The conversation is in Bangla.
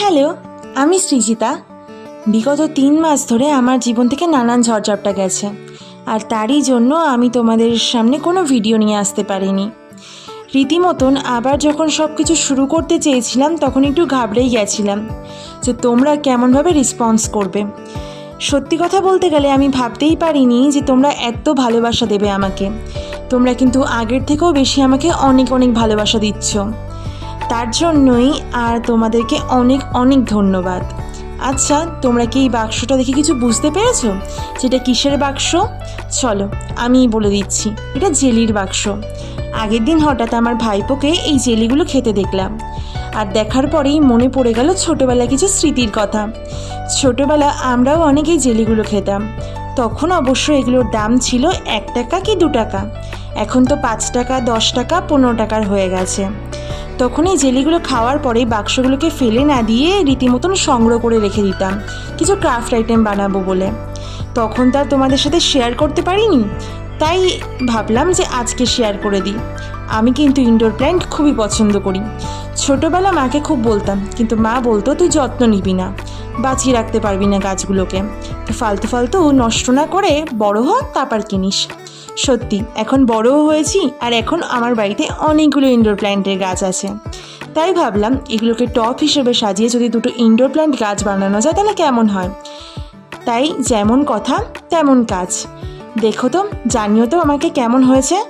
হ্যালো, আমি সৃজিতা। বিগত তিন মাস ধরে আমার জীবন থেকে নানান ঝড়ঝাপটা গেছে, আর তারই জন্য আমি তোমাদের সামনে কোনো ভিডিও নিয়ে আসতে পারিনি। রীতিমতন আবার যখন সব কিছু শুরু করতে চেয়েছিলাম, তখন একটু ঘাবড়েই গেছিলাম যে তোমরা কেমনভাবে রেসপন্স করবে। সত্যি কথা বলতে গেলে আমি ভাবতেই পারিনি যে তোমরা এত ভালোবাসা দেবে আমাকে। তোমরা কিন্তু আগের থেকেও বেশি আমাকে অনেক অনেক ভালোবাসা দিচ্ছ। তার জন্যই আর তোমাদেরকে অনেক অনেক ধন্যবাদ। আচ্ছা তোমরা কি এই বাক্সটা দেখে কিছু বুঝতে পেরেছ? যেটা কিসের বাক্স? চলো, আমি বলে দিচ্ছি, এটা জেলির বাক্স। আগের দিন হঠাৎ আমার ভাইপোকে এই জেলিগুলো খেতে দেখলাম। আর দেখার পরেই মনে পড়ে গেল ছোটোবেলায় কিছু স্মৃতির কথা। ছোটোবেলা আমরাও অনেক এই জেলিগুলো খেতাম। তখন অবশ্য এগুলোর দাম ছিল এক টাকা কি দু টাকা। এখন তো পাঁচ টাকা, দশ টাকা, পনেরো টাকার হয়ে গেছে। তখন এই জেলিগুলো খাওয়ার পরে বাক্সগুলোকে ফেলে না দিয়ে রীতিমতন সংগ্রহ করে রেখে দিতাম। কিছু ক্রাফট আইটেম বানাবো বলে। তখন তা তোমাদের সাথে শেয়ার করতে পারিনি? তাই ভাবলাম যে আজকে শেয়ার করে দিই। আমি কিন্তু ইনডোর প্ল্যান্ট খুবই পছন্দ করি। ছোটোবেলা মাকে খুব বলতাম, কিন্তু মা বলতো তুই যত্ন নিবি না। বাঁচিয়ে রাখতে পারবি না গাছগুলোকে। ফালতু ফালতু নষ্ট না করে বড় হ, তারপর কিনিস। সত্যি, এখন বড়ও হয়েছি আর এখন আমার বাড়িতে অনেকগুলো ইনডোর প্ল্যান্টের গাছ আছে। তাই ভাবলাম এগুলোকে টপ হিসেবে সাজিয়ে যদি দুটো ইনডোর প্ল্যান্ট গাছ বানানো যায় তাহলে কেমন হয়? তাই যেমন কথা, তেমন কাজ। দেখো তো, জানিও তো আমাকে কেমন হয়েছে?